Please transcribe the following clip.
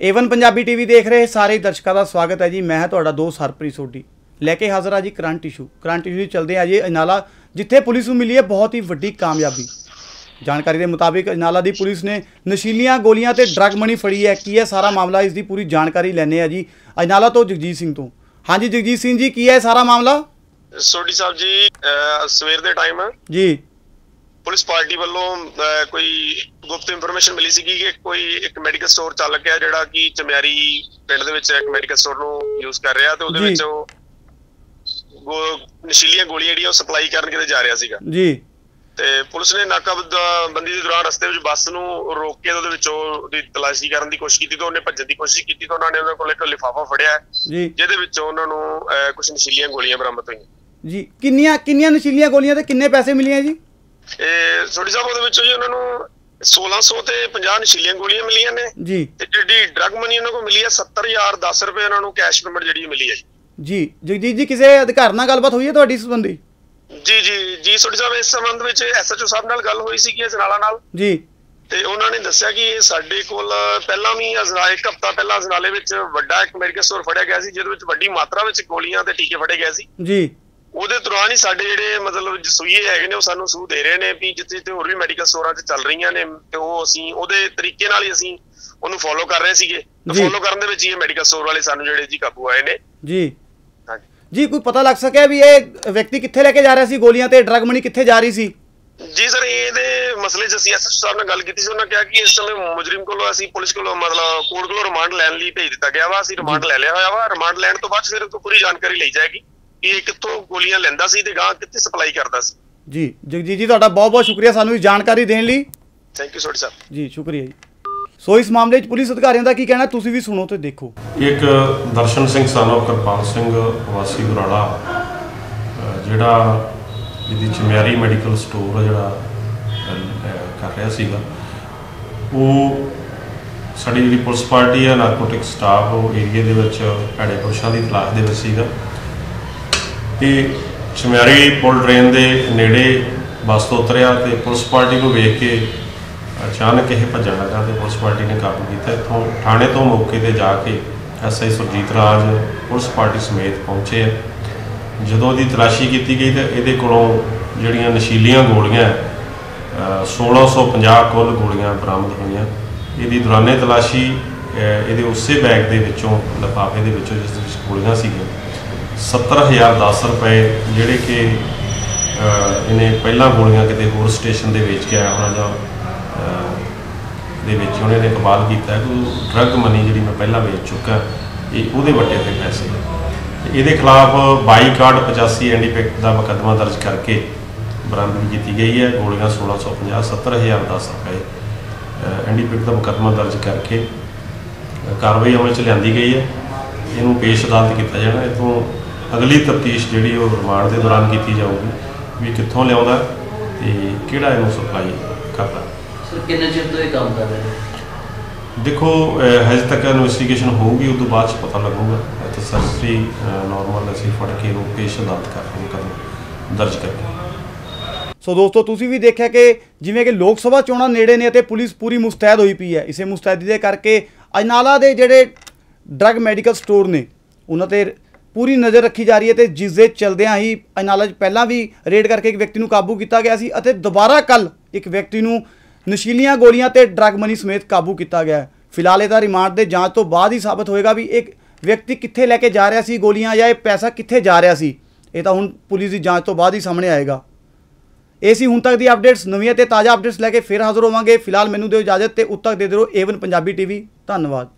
Avon Punjabi TV ਦੇਖ ਰਹੇ ਸਾਰੇ ਦਰਸ਼ਕਾਂ ਦਾ ਸਵਾਗਤ ਹੈ ਜੀ। ਮੈਂ ਹਾਂ ਤੁਹਾਡਾ ਦੋਸਤ ਹਰਪ੍ਰੀਤ ਸੋਢੀ। ਲੈ ਕੇ ਹਾਜ਼ਰ ਆ ਜੀ ਕਰੰਟ ਇਸ਼ੂ। ਕਰੰਟ ਇਸ਼ੂ ਚੱਲਦੇ ਆ ਜੀ। ਅਜਨਾਲਾ ਜਿੱਥੇ ਪੁਲਿਸ ਨੂੰ ਮਿਲੀ ਹੈ ਬਹੁਤ ਹੀ ਵੱਡੀ ਕਾਮਯਾਬੀ। ਜਾਣਕਾਰੀ ਦੇ ਮੁਤਾਬਿਕ ਅਜਨਾਲਾ ਦੀ ਪੁਲਿਸ ਨੇ ਨਸ਼ੀਲੀਆਂ ਗੋਲੀਆਂ ਤੇ ਡਰੱਗ ਮਨੀ ਫੜੀ ਹੈ। ਕੀ ਹੈ ਸਾਰਾ ਮਾਮਲਾ ਇਸ ਦੀ ਪੂਰੀ ਜਾਣਕਾਰੀ ਲੈਣੇ ਆ ਜੀ। ਅਜਨਾਲਾ ਤੋਂ ਜਗਜੀਤ ਸਿੰਘ ਤੋਂ। ਹਾਂਜੀ ਜਗਜੀਤ ਸਿੰਘ ਜੀ ਕੀ ਹੈ ਸਾਰਾ ਮਾਮਲਾ? ਸੋਢੀ ਸਾਹਿਬ ਜੀ ਸਵੇਰ ਦੇ ਟਾਈਮ ਜੀ। ਪੁਲਿਸ ਪਾਰਟੀ ਵੱਲੋਂ ਕੋਈ ਗੁਪਤ ਇਨਫੋਰਮੇਸ਼ਨ ਮਿਲੀ ਸੀ ਕਿ ਕੋਈ ਇੱਕ ਮੈਡੀਕਲ ਸਟੋਰ ਚੱਲ ਗਿਆ ਜਿਹੜਾ ਕਿ ਚਮਿਆਰੀ ਪਿੰਡ ਦੇ ਵਿੱਚ ਇੱਕ ਮੈਡੀਕਲ ਸਟੋਰ ਨੂੰ ਯੂਜ਼ ਕਰ ਰਿਹਾ ਤੇ ਉਹਦੇ। ਵਿੱਚ ਉਹ ਨਸ਼ੀਲੀਆਂ ਗੋਲੀਆਂ ਜਿਹੜੀਆਂ ਉਹ ਸਪਲਾਈ ਕਰਨ ਕਿਤੇ ਜਾ ਰਿਹਾ ਸੀਗਾ। ਜੀ। ਤੇ ਪੁਲਿਸ ਨੇ ਨਾਕਾਬੰਦੀ ਦੇ ਦੌਰਾਨ ਰਸਤੇ ਵਿੱਚ ਬੱਸ ਨੂੰ ਰੋਕ ਕੇ ਉਹਦੇ ਵਿੱਚੋਂ ਉਹਦੀ ਤਲਾਸ਼ੀ ਕਰਨ ਦੀ ਕੋਸ਼ਿਸ਼ ਕੀਤੀ ਤਾਂ ਉਹਨੇ ਭੱਜਣ ਦੀ ਕੋਸ਼ਿਸ਼ ਕੀਤੀ ਤਾਂ ਉਹਨਾਂ ਨੇ ਉਹਨਾਂ ਕੋਲ ਇੱਕ ਲਿਫਾਫਾ ਫੜਿਆ ਹੈ, ਜੀ। ਜਿਹਦੇ ਵਿੱਚੋਂ ਉਹਨਾਂ ਨੂੰ ਕੁਝ ਨਸ਼ੀਲੀਆਂ ਗੋਲੀਆਂ ਬਰਾਮਦ ਹੋਈਆਂ। ਜੀ। ਕਿੰਨੀਆਂ ਕਿੰਨੀਆਂ ਨਸ਼ੀਲੀਆਂ ਗੋਲੀਆਂ ਤੇ ਕਿੰਨੇ ਪੈਸੇ ਮਿਲੇ ਜੀ? ਇਹ ਸੋਢੀ ਸਾਹਿਬ ਉਹਦੇ ਵਿੱਚੋਂ ਜੀ ਉਹਨਾਂ ਨੂੰ 1600 ਤੇ 50 ਨਸ਼ੀਲੀਆਂ ਗੋਲੀਆਂ ਮਿਲੀਆਂ ਨੇ। ਜੀ। ਤੇ ਜਿਹੜੀ ਡਰਗ ਮਨੀ ਉਹਨਾਂ ਕੋਲ ਮਿਲੀ ਹੈ 70000 10 ਰੁਪਏ ਉਹਨਾਂ ਨੂੰ ਕੈਸ਼ ਪੇਮੈਂਟ ਜਿਹੜੀ ਮਿਲੀ ਹੈ ਜੀ। ਜਗਜੀਤ ਜੀ ਕਿਸੇ ਅਧਿਕਾਰ ਨਾਲ ਗੱਲਬਾਤ ਹੋਈ ਹੈ ਤੁਹਾਡੀ ਇਸ ਸੰਬੰਧੀ? ਜੀ ਜੀ ਜੀ ਸੋਢੀ ਸਾਹਿਬ ਇਸ ਸੰਬੰਧ ਵਿੱਚ ਐਸਐਚਓ ਸਾਹਿਬ ਨਾਲ ਗੱਲ ਹੋਈ ਸੀ ਕਿ ਅਜਨਾਲਾ ਨਾਲ। ਜੀ। ਤੇ ਉਹਨਾਂ ਨੇ ਦੱਸਿਆ ਕਿ ਇਹ ਸਾਡੇ ਕੋਲ ਪਹਿਲਾਂ ਵੀ ਅਜਨਾ ਇੱਕ ਹਫਤਾ ਪਹਿਲਾਂ ਅਜਨਾਲੇ ਵਿੱਚ ਵੱਡਾ ਇੱਕ ਮੈਡੀਕਲ ਸਟੋਰ ਫੜਿਆ ਗਿਆ ਸੀ ਜਿਹਦੇ ਵਿੱਚ ਵੱਡੀ ਮਾਤਰਾ ਵਿੱਚ ਗੋਲੀਆਂ ਤੇ ਟੀਕੇ ਫੜੇ ਗਏ ਸੀ। ਜੀ। ਉਹਦੇ ਦੌਰਾਨ ਹੀ ਸਾਡੇ ਜਿਹੜੇ ਮਤਲਬ ਜਸੂਈਏ ਹੈਗੇ ਨੇ ਉਹ ਸਾਨੂੰ ਸੂਹ ਦੇ ਰਹੇ ਨੇ ਵੀ ਜਿੱਥੇ ਜਿੱਥੇ ਹੋਰ ਵੀ ਮੈਡੀਕਲ ਸਟੋਰਾਂ 'ਚ ਚੱਲ ਰਹੀਆਂ ਨੇ ਤੇ ਉਹ ਅਸੀਂ ਉਹਦੇ ਤਰੀਕੇ ਨਾਲ ਹੀ ਅਸੀਂ ਉਹਨੂੰ ਫੋਲੋ ਕਰ ਰਹੇ ਸੀਗੇ। ਫੋਲੋ ਕਰਨ ਦੇ ਵਿੱਚ ਇਹ ਮੈਡੀਕਲ ਸਟੋਰ ਵਾਲੇ ਸਾਨੂੰ ਜਿਹੜੇ ਜੀ ਕਾਬੂ ਆਏ ਨੇ। ਜੀ। ਜੀ ਕੋਈ ਪਤਾ ਲੱਗ ਸਕਿਆ ਵੀ ਇਹ ਵਿਅਕਤੀ ਕਿੱਥੇ ਲੈ ਕੇ ਜਾ ਰਿਹਾ ਸੀ ਗੋਲੀਆਂ ਤੇ? ਡਰਗ ਮਨੀ ਕਿੱਥੇ ਜਾ ਰਹੀ ਸੀ? ਜੀ ਸਰ ਇਹਦੇ ਮਸਲੇ 'ਚ ਅਸੀਂ ਐਸਐਸ ਸਾਹਿਬ ਨਾਲ ਗੱਲ ਕੀਤੀ ਸੀ। ਉਹਨਾਂ ਕਿਹਾ ਕਿ ਇਸ ਸਮੇਂ ਮੁਜਰਮ ਕੋਲੋਂ ਅਸੀਂ ਪੁਲਿਸ ਕੋਲੋਂ ਮਤਲਬ ਕੋਰਟ ਕੋਲੋਂ ਰਿਮਾਂਡ ਲੈਣ ਲਈ ਭੇਜ ਦਿੱਤਾ ਗਿਆ ਵਾ। ਅਸੀਂ ਰਿਮਾਂਡ ਲੈ ਲਿਆ ਹੋਇਆ ਵਾ। ਰਿਮਾਂਡ ਲੈਣ ਤੋਂ ਬਾਅਦ ਫਿਰ ਉਹ ਤੋਂ ਪੂਰੀ ਜਾਣਕਾਰੀ ਲਈ ਜਾਏਗੀ। ਇਹ ਕਿੱਥੋਂ ਗੋਲੀਆਂ ਲੈਂਦਾ ਸੀ ਤੇ ਗਾਂ ਕਿੱਥੇ ਸਪਲਾਈ ਕਰਦਾ ਸੀ? ਜੀ ਜਗਜੀਤ ਜੀ ਤੁਹਾਡਾ ਬਹੁਤ ਬਹੁਤ ਸ਼ੁਕਰੀਆ ਸਾਨੂੰ ਇਹ ਜਾਣਕਾਰੀ ਦੇਣ ਲਈ। ਥੈਂਕ ਯੂ ਸੋਢੀ ਸਾਹਿਬ ਜੀ ਸ਼ੁਕਰੀਆ ਜੀ। ਸੋ ਇਸ ਮਾਮਲੇ 'ਚ ਪੁਲਿਸ ਅਧਿਕਾਰੀਆਂ ਦਾ ਕੀ ਕਹਿਣਾ ਤੁਸੀਂ ਵੀ ਸੁਣੋ ਤੇ ਦੇਖੋ। ਇੱਕ ਦਰਸ਼ਨ ਸਿੰਘ ਸਾਨੂੰ ਕਿਰਪਾਲ ਸਿੰਘ ਵਾਸੀ ਅਹ ਜਿਹੜਾ ਜਿਹਦੀ ਚਮਿਆਰੀ ਮੈਡੀਕਲ ਸਟੋਰ ਜਿਹੜਾ ਕਰ ਰਿਹਾ ਸੀਗਾ। ਉਹ ਸਾਡੀ ਜਿਹੜੀ ਪੁਲਿਸ ਪਾਰਟੀ ਹੈ ਨਾਰਕੋਟਿਕ ਸਟਾਫ ਉਹ ਏਰੀਆ ਦੇ ਵਿੱਚ ਭੈੜੇ ਪੁਰਸ਼ਾਂ ਦੀ ਤਲਾਸ਼ ਦੇ ਵਿੱਚ ਸੀਗਾ। ਤੇ ਚਮਿਆਰੀ ਪੁਲ ਟ੍ਰੇਨ ਦੇ ਨੇੜੇ ਬੱਸ ਤੋਂ ਉਤਰਿਆ ਤੇ ਪੁਲਿਸ ਪਾਰਟੀ ਨੂੰ ਵੇਖ ਕੇ ਅਚਾਨਕ ਇਹ ਭੱਜਣ ਲੱਗਾ ਤੇ ਪੁਲਿਸ ਪਾਰਟੀ ਨੇ ਕਾਬੂ ਕੀਤਾ। ਇੱਥੋਂ ਥਾਣੇ ਤੋਂ ਮੌਕੇ ਤੇ ਜਾ ਕੇ SI Surjit Raj police party ਸਮੇਤ ਪਹੁੰਚੇ ਆ। ਜਦੋਂ ਦੀ ਤਲਾਸ਼ੀ ਕੀਤੀ ਗਈ ਤਾਂ ਇਹਦੇ ਕੋਲੋਂ ਜਿਹੜੀਆਂ ਨਸ਼ੀਲੀਆਂ ਗੋਲੀਆਂ, ਅਹ 1650 ਕੁੱਲ ਗੋਲੀਆਂ ਬਰਾਮਦ ਹੋਈਆਂ। ਇਹਦੀ ਦੌਰਾਨੇ ਤਲਾਸ਼ੀ ਇਹਦੇ ਉਸੇ ਬੈਗ ਦੇ ਵਿੱਚੋਂ, ਲਿਫਾਫੇ ਦੇ ਵਿੱਚੋਂ ਜਿਸ ਵਿੱਚ ਗੋਲੀਆਂ ਸੀਗੀਆਂ 70010 ਰੁਪਏ ਜਿਹੜੇ ਕਿ ਇਹਨੇ ਪਹਿਲਾਂ ਗੋਲੀਆਂ ਕਿਤੇ ਹੋਰ ਸਟੇਸ਼ਨ ਦੇ ਵੇਚ ਕੇ ਆਇਆ ਹੋਣਾ ਜਾਂ ਦੇ ਵਿੱਚ ਉਹਨੇ ਨੇ ਕਮਾਲ ਕੀਤਾ। ਕਿ ਡਰੱਗ ਮਨੀ ਜਿਹੜੀ ਮੈਂ ਪਹਿਲਾਂ ਵੇਚ ਚੁੱਕਾ, ਇਹ ਉਹਦੇ ਵੱਟੇ ਤੇ ਪੈਸੇ ਤੇ ਇਹਦੇ ਖਿਲਾਫ 22 ਕਾਰਡ 85 ਐਂਡੀਪੈਕਟ ਦਾ ਮੁਕੱਦਮਾ ਦਰਜ ਕਰਕੇ ਬਰਾਮਦਗੀ ਕੀਤੀ ਗਈ ਹੈ। ਗੋਲੀਆਂ 1650 70010 ਰੁਪਏ ਐਂਡੀਪੈਕਟ ਦਾ ਮੁਕੱਦਮਾ ਦਰਜ ਕਰਕੇ ਕਾਰਵਾਈ ਅਮਲ ਚ ਲਿਆਂਦੀ ਗਈ ਹੈ। ਇਹਨੂੰ ਪੇਸ਼ ਅਦਾਲਤ ਕੀਤਾ ਜਾਣਾ। ਇਹ ਤੋਂ ਅਗਲੀ ਤਫਤੀਸ਼ ਜਿਹੜੀ ਉਹ ਰਿਮਾਂਡ ਦੇ ਦੌਰਾਨ ਕੀਤੀ ਜਾਊਗੀ ਵੀ ਕਿੱਥੋਂ ਲਿਆਉਂਦਾ ਤੇ ਕਿਹੜਾ ਇਹਨੂੰ ਸਪਲਾਈ ਕਰਦਾ। ਸਰ ਕਿੰਨੇ ਚਿਰ ਤੋਂ ਇਹ ਕੰਮ ਕਰ ਰਹੇ ਨੇ? ਦੇਖੋ ਹਜੇ ਤੱਕ ਇਨਵੈਸਟੀਗੇਸ਼ਨ ਹੋਊਗੀ ਉਸ ਤੋਂ ਬਾਅਦ ਚ ਪਤਾ ਲੱਗੂਗਾ। ਤੇ ਸਰਸਰੀ ਨਾਰਮਲ ਅਸੀਂ ਫੜ ਕੇ ਇਹਨੂੰ ਪੇਸ਼ ਅਦਾਲਤ ਕਰ ਰਹੇ ਕਦਮ ਦਰਜ ਕਰਕੇ। ਸੋ ਦੋਸਤੋ ਤੁਸੀਂ ਵੀ ਦੇਖਿਆ ਕਿ ਜਿਵੇਂ ਕਿ ਲੋਕ ਸਭਾ ਚੋਣਾਂ ਨੇੜੇ ਨੇ ਅਤੇ ਪੁਲਿਸ ਪੂਰੀ ਮੁਸਤੈਦ ਹੋਈ ਪਈ ਹੈ। ਇਸੇ ਮੁਸਤੈਦੀ ਦੇ ਕਰਕੇ ਅਜਨਾਲਾ ਦੇ ਜਿਹੜੇ ਡਰੱਗ ਮੈਡੀਕਲ ਸਟੋਰ ਨੇ ਉਹਨਾਂ ਤੇ ਪੂਰੀ ਨਜ਼ਰ ਰੱਖੀ ਜਾ ਰਹੀ ਹੈ ਤੇ ਜਿਸ ਦੇ ਚਲਦਿਆਂ ਹੀ ਅਜਨਾਲਾ 'ਚ ਪਹਿਲਾਂ ਵੀ ਰੇਡ ਕਰਕੇ ਇੱਕ ਵਿਅਕਤੀ ਨੂੰ ਕਾਬੂ ਕੀਤਾ ਗਿਆ ਸੀ ਅਤੇ ਦੁਬਾਰਾ ਕੱਲ ਇੱਕ ਵਿਅਕਤੀ ਨੂੰ ਨਸ਼ੀਲੀਆਂ ਗੋਲੀਆਂ ਤੇ ਡਰੱਗ ਮਨੀ ਸਮੇਤ ਕਾਬੂ ਕੀਤਾ ਗਿਆ ਫਿਲਹਾਲ ਇਹਦਾ ਰਿਮਾਂਡ ਦੇ ਜਾਂਚ ਤੋਂ ਬਾਅਦ ਹੀ ਸਾਬਤ ਹੋਏਗਾ ਵੀ ਇੱਕ ਵਿਅਕਤੀ ਕਿੱਥੇ ਲੈ ਕੇ ਜਾ ਰਿਹਾ ਸੀ ਗੋਲੀਆਂ ਜਾਂ ਇਹ ਪੈਸਾ ਕਿੱਥੇ ਜਾ ਰਿਹਾ ਸੀ। ਇਹ ਤਾਂ ਹੁਣ ਪੁਲਿਸ ਦੀ ਜਾਂਚ ਤੋਂ ਬਾਅਦ ਹੀ ਸਾਹਮਣੇ ਆਏਗਾ। ਇਹ ਸੀ ਹੁਣ ਤੱਕ ਦੀ ਅਪਡੇਟਸ। ਨਵੀਆਂ ਤੇ ਤਾਜ਼ਾ ਅਪਡੇਟਸ ਲੈ ਕੇ ਫਿਰ ਹਾਜ਼ਰ ਹੋਵਾਂਗੇ। ਫਿਲਹਾਲ ਮੈਨੂੰ ਦਿਓ ਇਜਾਜ਼ਤ ਤੇ ਉਦ ਤੱਕ ਦੇ ਦਿਓ ਏਵਨ ਪੰਜਾਬੀ ਟੀਵੀ। ਧੰਨਵਾਦ।